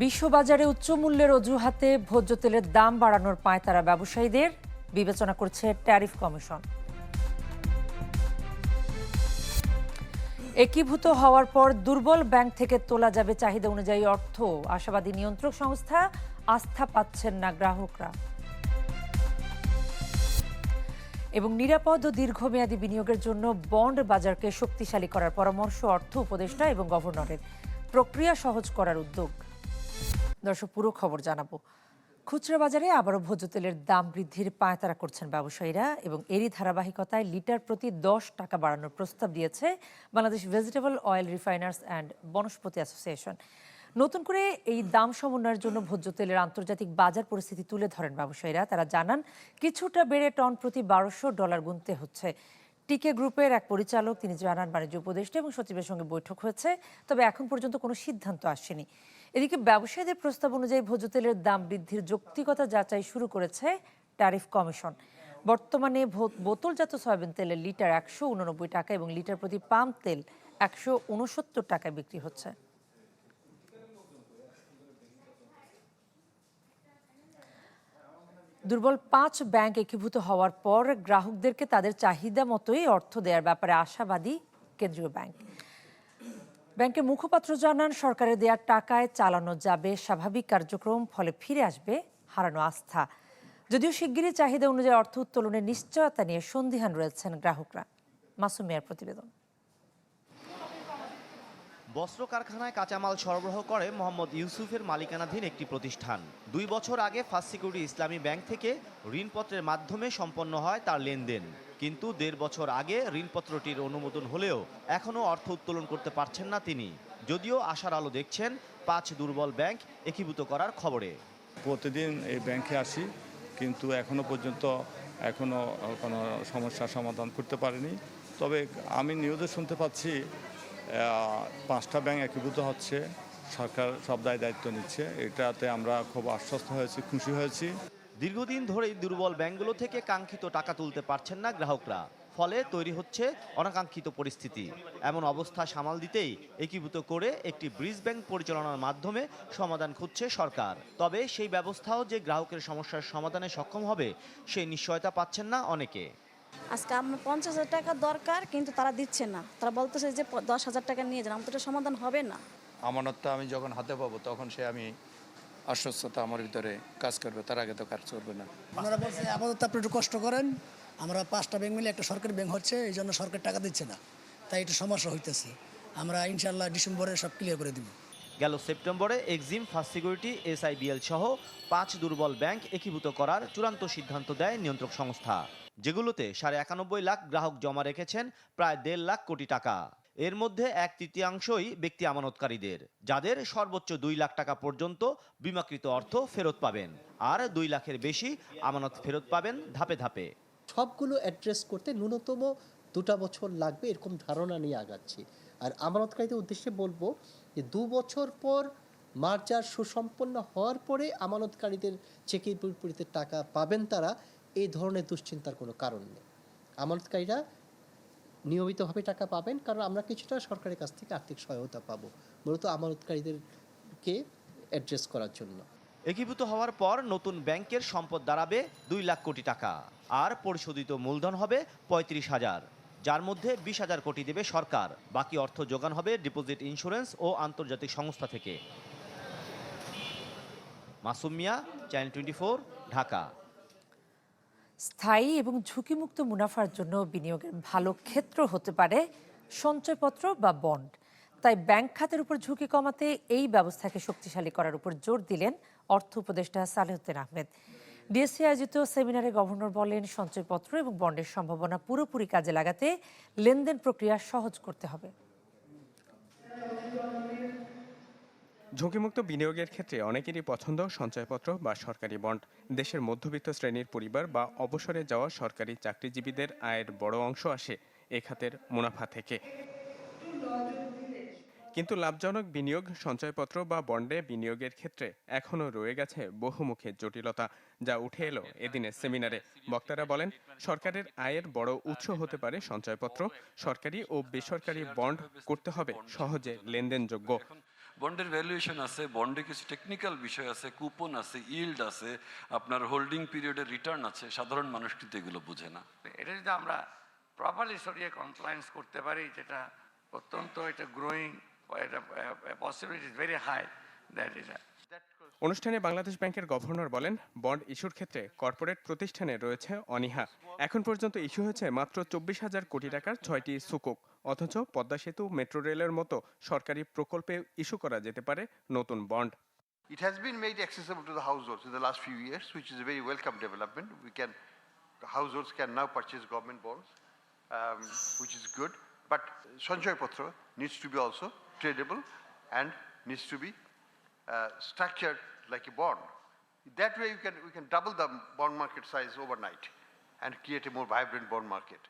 বিশ্ববাজারে উচ্চ মূল্যের অজুহাতে ভোজ্য তেলের দাম বাড়ানোর পায়তারা ব্যবসায়ীদের বিবেচনা করছে ট্যারিফ কমিশন। একীভূত হওয়ার পর দুর্বল ব্যাংক থেকে তোলা যাবে চাহিদা অনুযায়ী অর্থ। আশাবাদী নিয়ন্ত্রক সংস্থা আস্থা পাচ্ছেন না গ্রাহকরা। এবং নিরাপদ ও দীর্ঘমেয়াদী বিনিয়োগের জন্য বন্ড বাজারকে শক্তিশালী করার পরামর্শ অর্থ উপদেষ্টা এবং গভর্নরের। প্রক্রিয়া সহজ করার উদ্যোগ। দর্শক, পুরো খবর জানাব। খুচরা বাজারে আবারও ভোজ্য তেলের দাম বৃদ্ধির পায়তারা করছেন ব্যবসায়ীরা এবং এরই ধারাবাহিকতায় লিটার প্রতি দশ টাকা বাড়ানোর প্রস্তাব দিয়েছে Bangladesh vegetable oil refiners and Vanaspati association নতুন করে এই দাম সমন্বয়ের জন্য ভোজ্য তেলের আন্তর্জাতিক বাজার পরিস্থিতি তুলে ধরেন ব্যবসায়ীরা। তারা জানান, কিছুটা বেড়ে টন প্রতি বারোশো ডলার গুনতে হচ্ছে। টিকে গ্রুপের এক পরিচালক, তিনি জানান, বাণিজ্য উপদেষ্টা এবং সচিবের সঙ্গে বৈঠক হয়েছে, তবে এখন পর্যন্ত কোনো সিদ্ধান্ত আসেনি। এদিকে ব্যবসায়ীদের প্রস্তাব অনুযায়ী ভোজ্য তেলের দাম বৃদ্ধির যৌক্তিকতা যাচাই শুরু করেছে ট্যারিফ কমিশন। বর্তমানে বোতলজাত সয়াবিন তেলের লিটার একশো উননব্বই টাকা এবং লিটার প্রতি পাম্প তেল একশো উনসত্তর টাকায় বিক্রি হচ্ছে। দুর্বল পাঁচ ব্যাংক একীভূত হওয়ার পর গ্রাহকদেরকে তাদের চাহিদা মতোই অর্থ দেওয়ার ব্যাপারে আশাবাদী কেন্দ্রীয় ব্যাংক। ব্যাংকের মুখপাত্র জানান সরকারের দেওয়ার টাকায় চালানো যাবে, স্বাভাবিক কার্যক্রম ফলে ফিরে আসবে হারানো আস্থা। যদিও শিগগিরই চাহিদা অনুযায়ী অর্থ উত্তোলনের নিশ্চয়তা নিয়ে সন্দিহান রয়েছেন গ্রাহকরা। মাসুমিয়ার প্রতিবেদন। বস্ত্র কারখানায় কাঁচামাল সরবরাহ করে মোহাম্মদ ইউসুফের মালিকানাধীন একটি প্রতিষ্ঠান। দুই বছর আগে ফার্স্ট সিকিউরিটি ইসলামী ব্যাংক থেকে ঋণপত্রের মাধ্যমে সম্পন্ন হয় তার লেনদেন। কিন্তু দেড় বছর আগে ঋণপত্রটির অনুমোদন হলেও এখনও অর্থ উত্তোলন করতে পারছেন না তিনি। যদিও আশার আলো দেখছেন পাঁচ দুর্বল ব্যাংক একীভূত করার খবরে। প্রতিদিন এই ব্যাংকে আসি, কিন্তু এখনও পর্যন্ত এখনও কোনো সমস্যার সমাধান করতে পারিনি। তবে আমি নিউজে শুনতে পাচ্ছি পাঁচটা ব্যাংক একীভূত হচ্ছে, সরকার সব দায় দায়িত্ব নিচ্ছে। এটাতে আমরা খুব আশ্বস্ত হয়েছি, খুশি হয়েছি। দীর্ঘদিন ধরেই দুর্বল ব্যাংকগুলো থেকে কাঙ্ক্ষিত টাকা তুলতে পারছেন না গ্রাহকরা। ফলে তৈরি হচ্ছে অনাকাঙ্ক্ষিত পরিস্থিতি। এমন অবস্থা সামাল দিতেই একীভূত করে একটি ব্রিজ ব্যাংক পরিচালনার মাধ্যমে সমাধান খুঁজছে সরকার। তবে সেই ব্যবস্থাও যে গ্রাহকের সমস্যার সমাধানে সক্ষম হবে, সেই নিশ্চয়তা পাচ্ছেন না অনেকে। আজকে আমার পঞ্চাশ হাজার টাকা দরকার কিন্তু তারা দিচ্ছে না। তারা বলতেছে যে দশ হাজার টাকা নিয়ে যান আমার তো সমাধান হবে না। আমানতটা আমি যখন হাতে পাবো তখন সে আমি আশ্বস্ততা আমার ভিতরে কাজ করবে তার আগে তো কাজ করবে না। ওনারা বলছে আপাতত আপনি একটু কষ্ট করেন আমরা পাঁচটা ব্যাংক মিলে একটা সরকারি ব্যাংক হচ্ছে এই জন্য সরকার টাকা দিচ্ছে না। তাই একটু সমস্যা হইতেছে। আমরা ইনশাল্লাহ ডিসেম্বরে সব ক্লিয়ার করে দিব। গেল সেপ্টেম্বরে এক্সিম ফার্স্ট সিকিউরিটি এসআইবিএল সহ পাঁচ দুর্বল ব্যাংক একীভূত করার চূড়ান্ত সিদ্ধান্ত দেয় নিয়ন্ত্রক সংস্থা। যেগুলোতে সাড়ে একানব্বই লাখ গ্রাহক জমা রেখেছেন প্রায় দেড় লাখ কোটি টাকা। এর মধ্যে এক তৃতীয়াংশই ব্যক্তি আমানতকারীদের, যাদের সর্বোচ্চ দুই লাখ টাকা পর্যন্ত বিমাকৃত অর্থ ফেরত পাবেন। আর দুই লাখের বেশি আমানত ফেরত পাবেন ধাপে ধাপে। সবগুলো অ্যাড্রেস করতে ন্যূনতম দুটা বছর লাগবে এরকম ধারণা নিয়ে আগাচ্ছি। আর আমানতকারীদের উদ্দেশ্যে বলব যে দু বছর পর মার্জার সুসম্পন্ন হওয়ার পরে আমানতকারীদের চেকের বিপরীতে টাকা পাবেন তারা। এই ধরনের দুশ্চিন্তার কোনো কারণ নেই। আমানতকারীরা নিয়মিতভাবে টাকা পাবেন কারণ আমরা কিছুটা সরকারের কাছ থেকে আর্থিক সহায়তা পাবো, মূলত আমানতকারীদেরকে অ্যাড্রেস করার জন্য। একীভূত হওয়ার পর নতুন ব্যাংকের সম্পদ দাঁড়াবে দুই লাখ কোটি টাকা, আর পরিশোধিত মূলধন হবে পঁয়ত্রিশ হাজার, যার মধ্যে বিশ হাজার কোটি দেবে সরকার, বাকি অর্থ যোগান হবে ডিপোজিট ইন্স্যুরেন্স ও আন্তর্জাতিক সংস্থা থেকে। Masumiya channel twenty Dhaka. স্থায়ী এবং ঝুঁকিমুক্ত মুনাফার জন্য বিনিয়োগের ভালো ক্ষেত্র হতে পারে সঞ্চয়পত্র বা বন্ড। তাই ব্যাংক খাতের উপর ঝুঁকি কমাতে এই ব্যবস্থাকে শক্তিশালী করার উপর জোর দিলেন অর্থ উপদেষ্টা সালেহুদ্দিন আহমেদ। ডিএসসি আয়োজিত সেমিনারে গভর্নর বলেন, সঞ্চয়পত্র এবং বন্ডের সম্ভাবনা পুরোপুরি কাজে লাগাতে লেনদেন প্রক্রিয়া সহজ করতে হবে। ঝুঁকিমুক্ত বিনিয়োগের ক্ষেত্রে অনেকেরই পছন্দ সঞ্চয়পত্র বা সরকারি বন্ড। দেশের মধ্যবিত্ত শ্রেণির পরিবার বা অবসরে যাওয়া সরকারি চাকরিজীবীদের আয়ের বড় অংশ আসে এ খাতের মুনাফা থেকে। কিন্তু লাভজনক বিনিয়োগ, সঞ্চয়পত্র বা বন্ডে বিনিয়োগের ক্ষেত্রে এখনও রয়ে গেছে বহুমুখী জটিলতা, যা উঠে এলো এদিনের সেমিনারে। বক্তারা বলেন, সরকারের আয়ের বড় উৎস হতে পারে সঞ্চয়পত্র, সরকারি ও বেসরকারি বন্ড। করতে হবে সহজে লেনদেনযোগ্য। বন্ডের ভ্যালুয়েশন আছে বন্ডে কিছু টেকনিক্যাল বিষয় আছে কুপন আছে ইল্ড আছে আপনার হোল্ডিং পিরিয়ডের রিটার্ন আছে সাধারণ মানুষ কিন্তু এগুলো বোঝে না। এটা যদি আমরা প্রপারলি সরিয়ে কমপ্লায়েন্স করতে পারি যেটা অত্যন্ত এটা গ্রোয়িং এটা possibility is very high that এটা অনুষ্ঠানে বাংলাদেশ ব্যাংকের গভর্নর বলেন বন্ড ইস্যুর ক্ষেত্রে কর্পোরেট প্রতিষ্ঠানে রয়েছে অনীহা। এখন পর্যন্ত ইস্যু হয়েছে মাত্র চব্বিশ হাজার কোটি টাকার ছয়টি সুকুক। অথচ পদ্মা সেতু মেট্রো রেলের মতো সরকারি প্রকল্পে ইস্যু করা যেতে পারে নতুন bond It has been made accessible to the households in the last few years, which is a very welcome development. We can, households can now purchase government bonds, um, which is good. But Sanjay Patra needs to be also tradable and needs to be uh, structured like a bond. That way, you can, we can double the bond market size overnight and create a more vibrant bond market.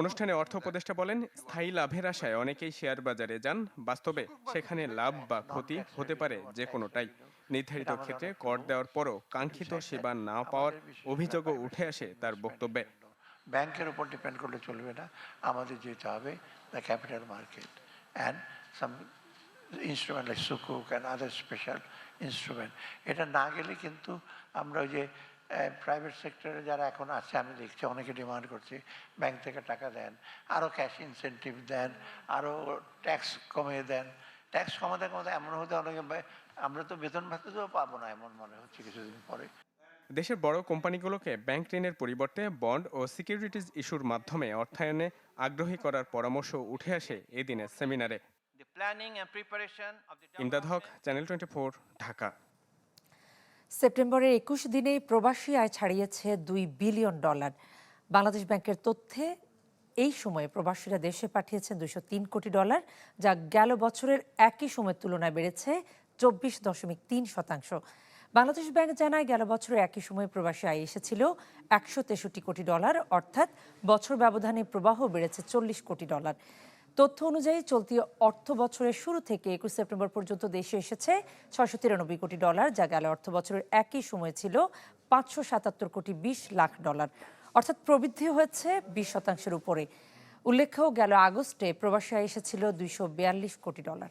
অনুষ্ঠানে অর্থ উপদেষ্টা বলেন, স্থায়ী লাভের আশায় অনেকেই share বাজারে যান। বাস্তবে সেখানে লাভ বা ক্ষতি হতে পারে যে কোনোটাই। নির্ধারিত ক্ষেত্রে কর দেওয়ার পরও কাঙ্ক্ষিত সেবা না পাওয়ার অভিযোগও উঠে আসে তার বক্তব্যে। ব্যাংকের উপর ডিপেন্ড করলে চলবে না। আমাদের যেতে হবে the capital market and some instrument like sukuk and other special instrument এটা না গেলে কিন্তু আমরা ওই যে প্রাইভেট সেক্টরে যারা এখন আছে আমি দেখছি অনেকে ডিমান্ড করছি ব্যাংক থেকে টাকা দেন আরও ক্যাশ ইনসেন্টিভ দেন আরও ট্যাক্স কমিয়ে দেন। ট্যাক্স কমাতে কমাতে এমন হতে অনেকে আমরা তো বেতন ভাতাতেও পাবো না এমন মনে হচ্ছে কিছুদিন পরে। দেশের বড় কোম্পানিগুলোকে ব্যাংক ঋণের পরিবর্তে বন্ড ও সিকিউরিটিজ ইস্যুর মাধ্যমে অর্থায়নে আগ্রহী করার পরামর্শ উঠে আসে এদিনের সেমিনারে ইমদাদ হক চ্যানেল টোয়েন্টি ঢাকা। সেপ্টেম্বরের একুশ দিনে প্রবাসী আয় ছাড়িয়েছে দুই বিলিয়ন ডলার। বাংলাদেশ ব্যাংকের তথ্যে, এই সময়ে প্রবাসীরা দেশে পাঠিয়েছেন দুশো তিন কোটি ডলার, যা গেল বছরের একই সময়ের তুলনায় বেড়েছে চব্বিশ দশমিক তিন শতাংশ। বাংলাদেশ ব্যাংক জানায়, গেল বছরের একই সময়ে প্রবাসী আয় এসেছিল একশো তেষট্টি কোটি ডলার, অর্থাৎ বছর ব্যবধানে প্রবাহ বেড়েছে চল্লিশ কোটি ডলার। তথ্য অনুযায়ী চলতি অর্থ বছরের শুরু থেকে একুশ সেপ্টেম্বর পর্যন্ত দেশে এসেছে ছয়শো তিরানব্বই কোটি ডলার, যা গেল অর্থ বছরের একই সময় ছিল পাঁচশো সাতাত্তর কোটি বিশ লাখ ডলার। অর্থাৎ প্রবৃদ্ধি হয়েছে বিশ শতাংশের উপরে। উল্লেখ্য, গেল আগস্টে প্রবাসী এসেছিল দুইশো বিয়াল্লিশ কোটি ডলার।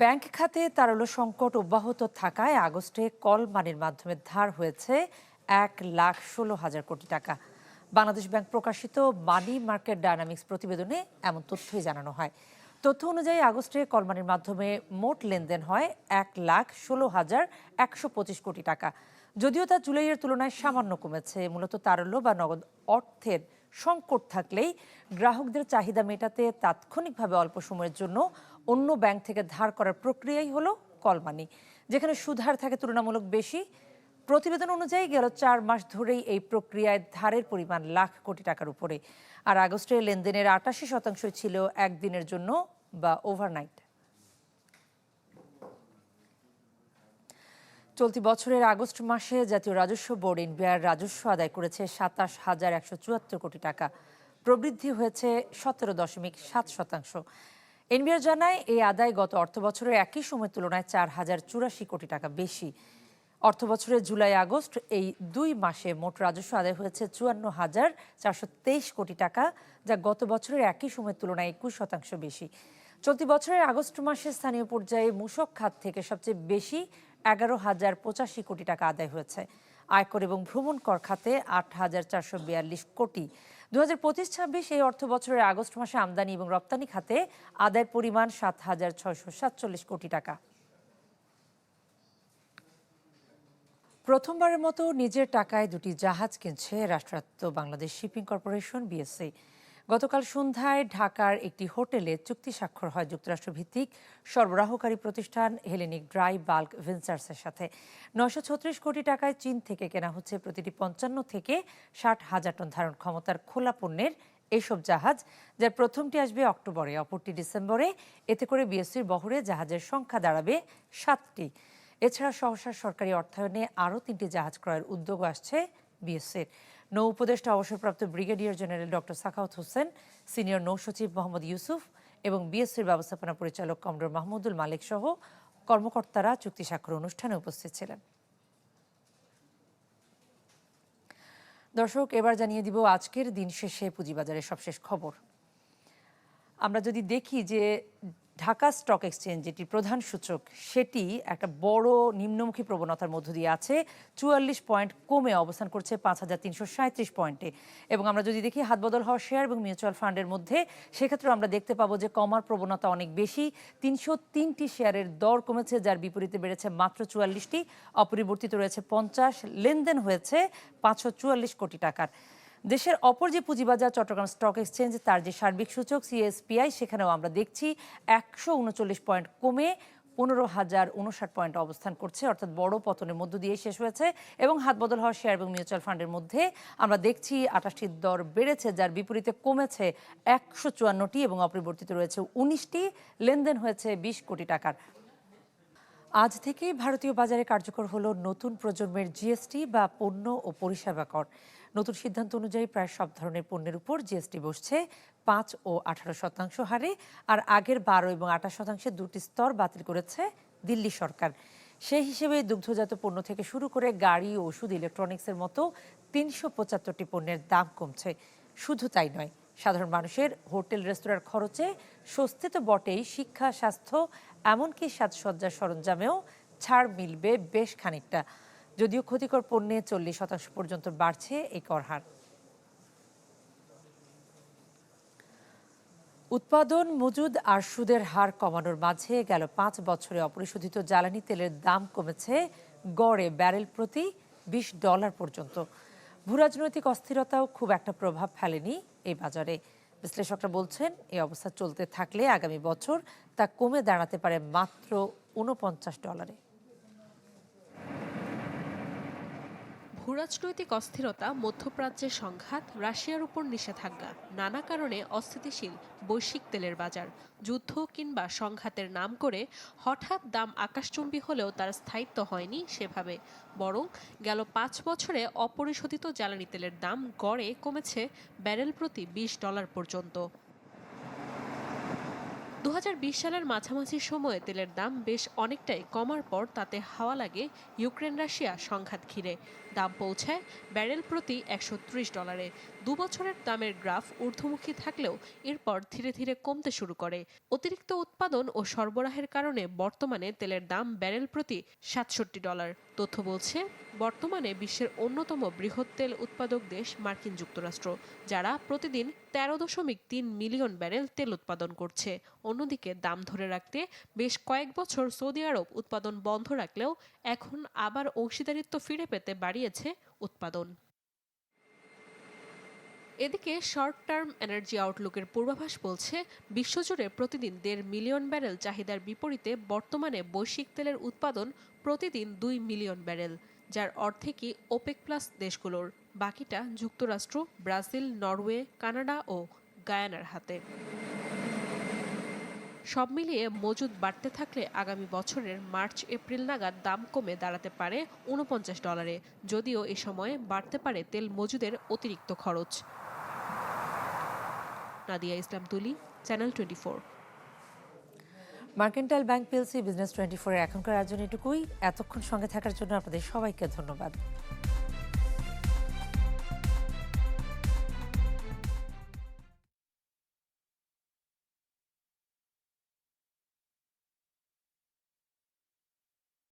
ব্যাংক খাতে তারল্য সংকট অব্যাহত থাকায় আগস্টে কল মানির মাধ্যমে ধার হয়েছে এক লাখ ষোলো হাজার কোটি টাকা। বাংলাদেশ ব্যাংক প্রকাশিত মানি মার্কেট ডায়নামিক্স প্রতিবেদনে এমন তথ্যই জানানো হয়। তথ্য অনুযায়ী আগস্টে কলমানির মাধ্যমে মোট লেনদেন হয় এক লাখ ষোলো হাজার একশো পঁচিশ কোটি টাকা। যদিও তা জুলাইয়ের তুলনায় সামান্য কমেছে, মূলত তারল্য বা নগদ অর্থের সংকট থাকলেই গ্রাহকদের চাহিদা মেটাতে তাৎক্ষণিকভাবে অল্প সময়ের জন্য অন্য ব্যাংক থেকে ধার করার প্রক্রিয়াই হলো কলমানি, যেখানে সুধার থাকে তুলনামূলক বেশি প্রতিবেদন অনুযায়ী গেল চার মাস ধরেই এই প্রক্রিয়ায় ধারের পরিমাণ লাখ কোটি টাকার উপরে। আর আগস্টে লেনদেনের আটাশি শতাংশ ছিল একদিনের জন্য বা ওভারনাইট চলতি বছরের আগস্ট মাসে জাতীয় রাজস্ব বোর্ড এনবিআর রাজস্ব আদায় করেছে সাতাশ হাজার একশো চুয়াত্তর কোটি টাকা। প্রবৃদ্ধি হয়েছে সতেরো দশমিক সাত শতাংশ। এনবিআর জানায়, এই আদায় গত অর্থ বছরের একই সময় তুলনায় চার হাজার চুরাশি কোটি টাকা বেশি। অর্থ বছরের জুলাই, আগস্ট এই দুই মাসে মোট রাজস্ব আদায় হয়েছে চুয়ান্ন হাজার চারশো তেইশ কোটি টাকা, যা গত বছরের একই সময়ের তুলনায় একুশ শতাংশ বেশি। চলতি বছরের আগস্ট মাসে স্থানীয় পর্যায়ে মূসক খাত থেকে সবচেয়ে বেশি এগারো হাজার পঁচাশি কোটি টাকা আদায় হয়েছে। আয়কর এবং ভ্রমণ কর খাতে আট হাজার চারশো বিয়াল্লিশ কোটি। দু হাজার পঁচিশ, ছাব্বিশ এই অর্থ বছরের আগস্ট মাসে আমদানি এবং রপ্তানি খাতে আদায়ের পরিমাণ সাত হাজার ছয়শো সাতচল্লিশ কোটি টাকা। প্রথমবারের মতো নিজের টাকায় দুটি জাহাজ কিনছে রাষ্ট্রায়ত্ত বাংলাদেশ শিপিং কর্পোরেশন বিএসসি গতকাল সন্ধ্যায় ঢাকার একটি হোটেলে চুক্তি স্বাক্ষর হয় যুক্তরাষ্ট্র ভিত্তিক সরবরাহকারী প্রতিষ্ঠান হেলেনিক ড্রাই বাল্ক ভেঞ্চার্সের সাথে। নয়শো ছত্রিশ কোটি টাকায় চীন থেকে কেনা হচ্ছে প্রতিটি পঞ্চান্ন থেকে ষাট হাজার টন ধারণ ক্ষমতার খোলা পণ্যের এসব জাহাজ, যার প্রথমটি আসবে অক্টোবরে, অপরটি ডিসেম্বরে। এতে করে বিএসসির বহরে জাহাজের সংখ্যা দাঁড়াবে সাতটি। এছাড়া সহসা সরকারি অর্থায়নে আরও তিনটি জাহাজ ক্রয়ের উদ্যোগ আসছে বিএসএর নৌ উপদেষ্টা অবসরপ্রাপ্ত brigadier general doctor Sakhawat Hossain, senior নৌ সচিব মোহাম্মদ ইউসুফ এবং বিএসসির ব্যবস্থাপনা পরিচালক কমডোর মাহমুদুল মালিক সহ কর্মকর্তারা চুক্তি স্বাক্ষর অনুষ্ঠানে উপস্থিত ছিলেন। দর্শক, এবার জানিয়ে দিব আজকের দিন শেষে পুঁজিবাজারের সবশেষ খবর। আমরা যদি দেখি যে ঢাকা স্টক এক্সচেঞ্জ যেটি প্রধান সূচক, সেটি একটা বড় নিম্নমুখী প্রবণতার মধ্য দিয়ে আছে। চুয়াল্লিশ পয়েন্ট কমে অবস্থান করছে পাঁচ হাজার তিনশো সাঁত্রিশ পয়েন্টে। এবং আমরা যদি দেখি হাতবদল হওয়া শেয়ার এবং মিউচুয়াল ফান্ডের মধ্যে, সেক্ষেত্রে আমরা দেখতে পাবো যে কমার প্রবণতা অনেক বেশি। তিনশো তিনটি শেয়ারের দর কমেছে, যার বিপরীতে বেড়েছে মাত্র চুয়াল্লিশটি, অপরিবর্তিত রয়েছে পঞ্চাশ। লেনদেন হয়েছে পাঁচশো চুয়াল্লিশ কোটি টাকার। দেশের অপর যে পুঁজিবাজার, চট্টগ্রাম স্টক এক্সচেঞ্জ তার যে সার্বিক সূচক সিএসপিআই সেখানেও আমরা দেখছি একশো উনচল্লিশ পয়েন্ট কমে পনেরো হাজার উনষাট পয়েন্ট অবস্থান করছে। অর্থাৎ বড় পতনের মধ্য দিয়ে শেষ হয়েছে এবং হাত বদল হওয়া শেয়ার এবং মিউচুয়াল ফান্ডের মধ্যে আমরা দেখছি আটাশটির দর বেড়েছে, যার বিপরীতে কমেছে একশো চুয়ান্নটি এবং অপরিবর্তিত রয়েছে উনিশটি। লেনদেন হয়েছে বিশ কোটি টাকার আজ থেকেই ভারতীয় বাজারে কার্যকর হলো নতুন প্রজন্মের জিএসটি বা পণ্য ও পরিষেবা কর। নতুন সিদ্ধান্ত অনুযায়ী প্রায় সব ধরনের পণ্যের উপর জিএসটি বসছে। পাঁচ ও আঠারো শতাংশ হারে আর আগের বারো এবং আঠাশ শতাংশের দুটি স্তর বাতিল করেছে দিল্লি সরকার। সেই হিসেবে দুগ্ধজাত পণ্য থেকে শুরু করে গাড়ি, ওষুধ, ইলেকট্রনিক্সের মতো তিনশো পঁচাত্তরটি পণ্যের দাম কমছে। শুধু তাই নয় সাধারণ মানুষের হোটেল, রেস্তোরাঁর খরচে স্বস্তি তো বটেই শিক্ষা, স্বাস্থ্য, এমনকি সাজসজ্জার সরঞ্জামেও ছাড় মিলবে বেশ খানিকটা। যদিও ক্ষতিকর পণ্যে চল্লিশ শতাংশ পর্যন্ত বাড়ছে এই কর হার। উৎপাদন, মজুদ আর সুদের হার কমানোর মাঝে গেল পাঁচ বছরে অপরিশোধিত জ্বালানি তেলের দাম কমেছে গড়ে ব্যারেল প্রতি বিশ ডলার পর্যন্ত। ভূরাজনৈতিক অস্থিরতাও খুব একটা প্রভাব ফেলেনি এই বাজারে। বিশ্লেষকরা বলছেন, এই অবস্থা চলতে থাকলে আগামী বছর তা কমে দাঁড়াতে পারে মাত্র ঊনপঞ্চাশ ডলারে। ভূরাজনৈতিক অস্থিরতা, মধ্যপ্রাচ্যের সংঘাত, রাশিয়ার উপর নিষেধাজ্ঞা, নানা কারণে অস্থিতিশীল বৈশ্বিক তেলের বাজার, যুদ্ধ কিংবা সংঘাতের নাম করে হঠাৎ দাম আকাশচুম্বী হলেও তার স্থায়িত্ব হয়নি সেভাবে। বরং গেল পাঁচ বছরে অপরিশোধিত জ্বালানি তেলের দাম গড়ে কমেছে ব্যারেল প্রতি বিশ ডলার পর্যন্ত। দু হাজার বিশ সালের মাঝামাঝি সময়ে তেলের দাম বেশ অনেকটাই কমার পর তাতে হাওয়া লাগে ইউক্রেন রাশিয়া সংঘাত ঘিরে। দাম পৌঁছায় ব্যারেল প্রতি একশো ত্রিশ ডলারে। দু বছরের দামের গ্রাফ ঊর্ধ্বমুখী থাকলেও এরপর ধীরে ধীরে কমতে শুরু করে। অতিরিক্ত উৎপাদন ও সরবরাহের কারণে বর্তমানে তেলের দাম ব্যারেল প্রতি সাতষট্টি ডলার। তথ্য বলছে, বর্তমানে বিশ্বের অন্যতম বৃহৎ তেল উৎপাদক দেশ মার্কিন যুক্তরাষ্ট্র, যারা প্রতিদিন তেরো দশমিক তিন মিলিয়ন ব্যারেল তেল উৎপাদন করছে। অন্যদিকে দাম ধরে রাখতে বেশ কয়েক বছর সৌদি আরব উৎপাদন বন্ধ রাখলেও এখন আবার অংশীদারিত্ব ফিরে পেতে বাড়িয়েছে উৎপাদন। এদিকে শর্ট টার্ম এনার্জি আউটলুকের পূর্বাভাস বলছে, বিশ্বজুড়ে প্রতিদিন দেড় মিলিয়ন ব্যারেল চাহিদার বিপরীতে বর্তমানে বৈশ্বিক তেলের উৎপাদন প্রতিদিন দুই মিলিয়ন ব্যারেল যার অর্ধেকই ওপেক প্লাস দেশগুলোর। বাকিটা যুক্তরাষ্ট্র, ব্রাজিল, নরওয়ে, কানাডা ও গায়ানার হাতে। সব মিলিয়ে মজুদ বাড়তে থাকলে আগামী বছরের মার্চ, এপ্রিল নাগাদ দাম কমে দাঁড়াতে পারে উনপঞ্চাশ ডলারে, যদিও এ সময়ে বাড়তে পারে তেল মজুদের অতিরিক্ত খরচ। Nadia Islam Tuli, channel twenty four. Mercantile bank PLC business twenty ফোরের এখনকার আয়োজন এটুকুই। এতক্ষণ সঙ্গে থাকার জন্য আপনাদের সবাইকে ধন্যবাদ।